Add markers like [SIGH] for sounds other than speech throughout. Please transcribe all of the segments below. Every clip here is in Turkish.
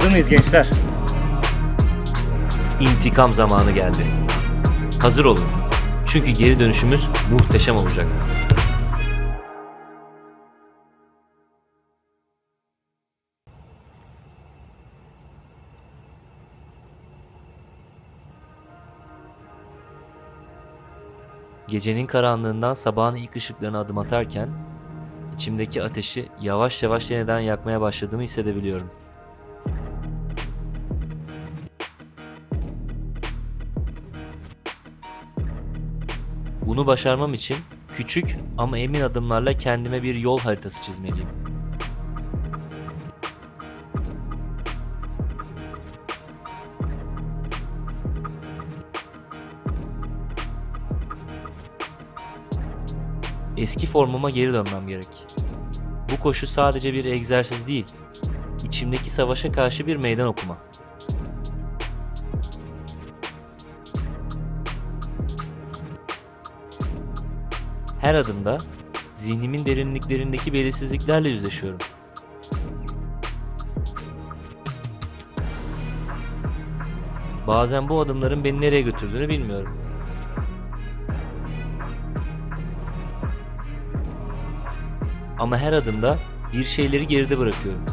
Hazır mıyız gençler? İntikam zamanı geldi. Hazır olun. Çünkü geri dönüşümüz muhteşem olacak. Gecenin karanlığından sabahın ilk ışıklarına adım atarken içimdeki ateşi yavaş yavaş yeniden yakmaya başladığımı hissedebiliyorum. Bunu başarmam için küçük ama emin adımlarla kendime bir yol haritası çizmeliyim. Eski formuma geri dönmem gerek. Bu koşu sadece bir egzersiz değil, içimdeki savaşa karşı bir meydan okuma. Her adımda zihnimin derinliklerindeki belirsizliklerle yüzleşiyorum. Bazen bu adımların beni nereye götürdüğünü bilmiyorum. Ama her adımda bir şeyleri geride bırakıyorum.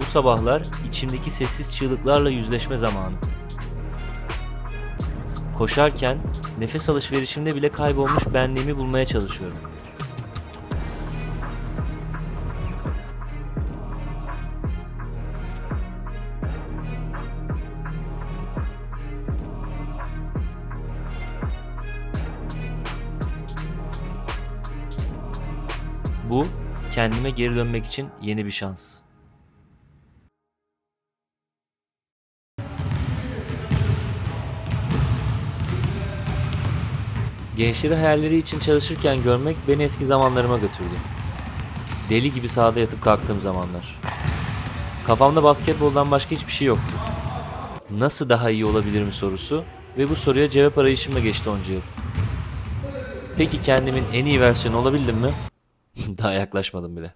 Bu sabahlar içimdeki sessiz çığlıklarla yüzleşme zamanı. Koşarken nefes alışverişimde bile kaybolmuş benliğimi bulmaya çalışıyorum. Bu kendime geri dönmek için yeni bir şans. Gençleri hayalleri için çalışırken görmek beni eski zamanlarıma götürdü. Deli gibi sahada yatıp kalktığım zamanlar. Kafamda basketboldan başka hiçbir şey yoktu. Nasıl daha iyi olabilirim sorusu ve bu soruya cevap arayışımla geçti onca yıl. Peki kendimin en iyi versiyonu olabildim mi? [LAUGHS] daha yaklaşmadım bile.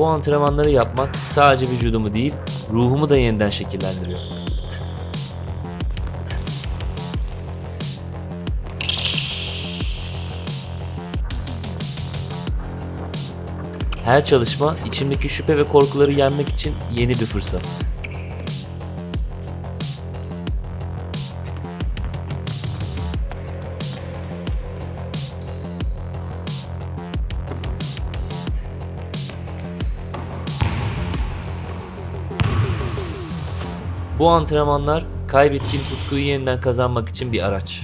Bu antrenmanları yapmak sadece vücudumu değil, ruhumu da yeniden şekillendiriyor. Her çalışma içimdeki şüphe ve korkuları yenmek için yeni bir fırsat. Bu antrenmanlar kaybettiğim tutkuyu yeniden kazanmak için bir araç.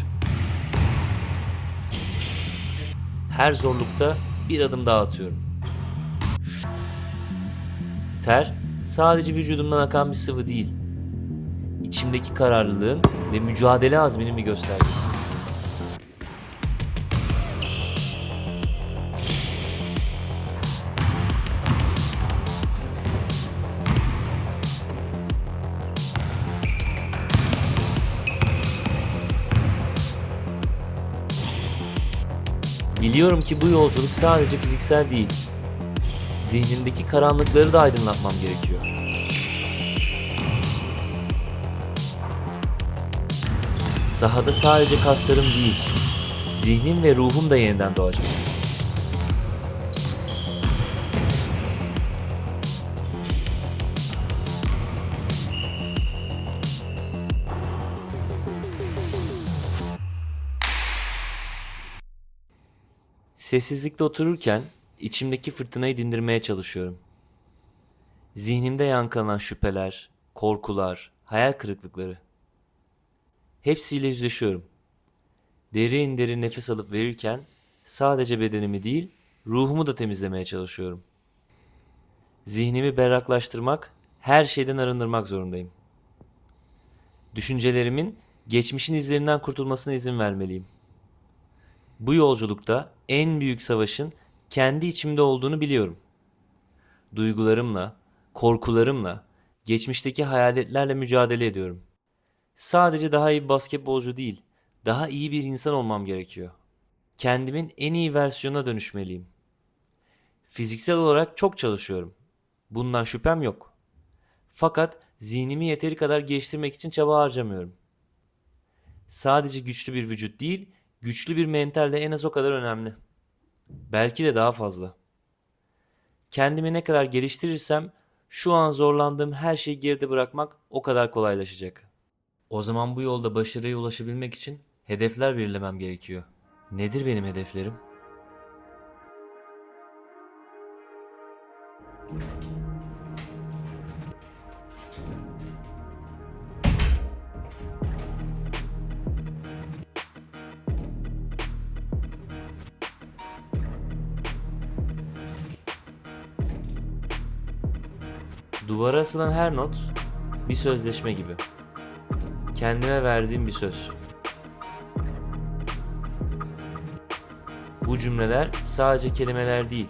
Her zorlukta bir adım daha atıyorum. Ter sadece vücudumdan akan bir sıvı değil. İçimdeki kararlılığın ve mücadele azminin bir göstergesi. Biliyorum ki bu yolculuk sadece fiziksel değil. Zihnimdeki karanlıkları da aydınlatmam gerekiyor. Sahada sadece kaslarım değil, zihnim ve ruhum da yeniden doğacak. Sessizlikte otururken içimdeki fırtınayı dindirmeye çalışıyorum. Zihnimde yankılanan şüpheler, korkular, hayal kırıklıkları. Hepsiyle yüzleşiyorum. Derin derin nefes alıp verirken sadece bedenimi değil, ruhumu da temizlemeye çalışıyorum. Zihnimi berraklaştırmak, her şeyden arındırmak zorundayım. Düşüncelerimin geçmişin izlerinden kurtulmasına izin vermeliyim. Bu yolculukta en büyük savaşın kendi içimde olduğunu biliyorum. Duygularımla, korkularımla, geçmişteki hayaletlerle mücadele ediyorum. Sadece daha iyi bir basketbolcu değil, daha iyi bir insan olmam gerekiyor. Kendimin en iyi versiyonuna dönüşmeliyim. Fiziksel olarak çok çalışıyorum. Bundan şüphem yok. Fakat zihnimi yeteri kadar geliştirmek için çaba harcamıyorum. Sadece güçlü bir vücut değil, güçlü bir mental de en az o kadar önemli. Belki de daha fazla. Kendimi ne kadar geliştirirsem şu an zorlandığım her şeyi geride bırakmak o kadar kolaylaşacak. O zaman bu yolda başarıya ulaşabilmek için hedefler belirlemem gerekiyor. Nedir benim hedeflerim? Duvara asılan her not bir sözleşme gibi. Kendime verdiğim bir söz. Bu cümleler sadece kelimeler değil.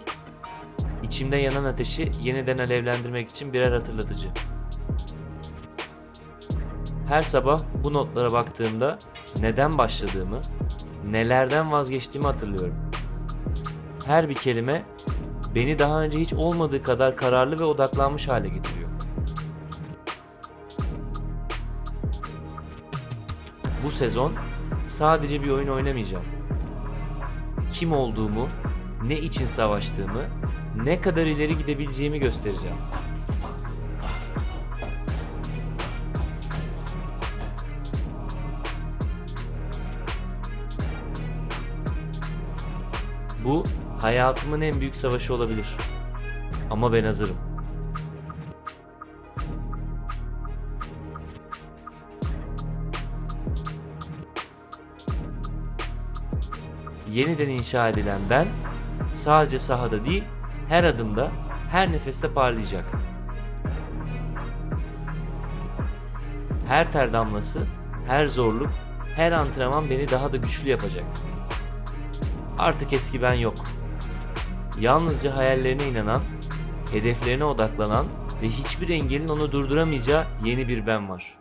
İçimde yanan ateşi yeniden alevlendirmek için birer hatırlatıcı. Her sabah bu notlara baktığımda neden başladığımı, nelerden vazgeçtiğimi hatırlıyorum. Her bir kelime beni daha önce hiç olmadığı kadar kararlı ve odaklanmış hale getiriyor. Bu sezon sadece bir oyun oynamayacağım. Kim olduğumu, ne için savaştığımı, ne kadar ileri gidebileceğimi göstereceğim. Bu hayatımın en büyük savaşı olabilir. Ama ben hazırım. Yeniden inşa edilen ben sadece sahada değil, her adımda, her nefeste parlayacak. Her ter damlası, her zorluk, her antrenman beni daha da güçlü yapacak. Artık eski ben yok. Yalnızca hayallerine inanan, hedeflerine odaklanan ve hiçbir engelin onu durduramayacağı yeni bir ben var.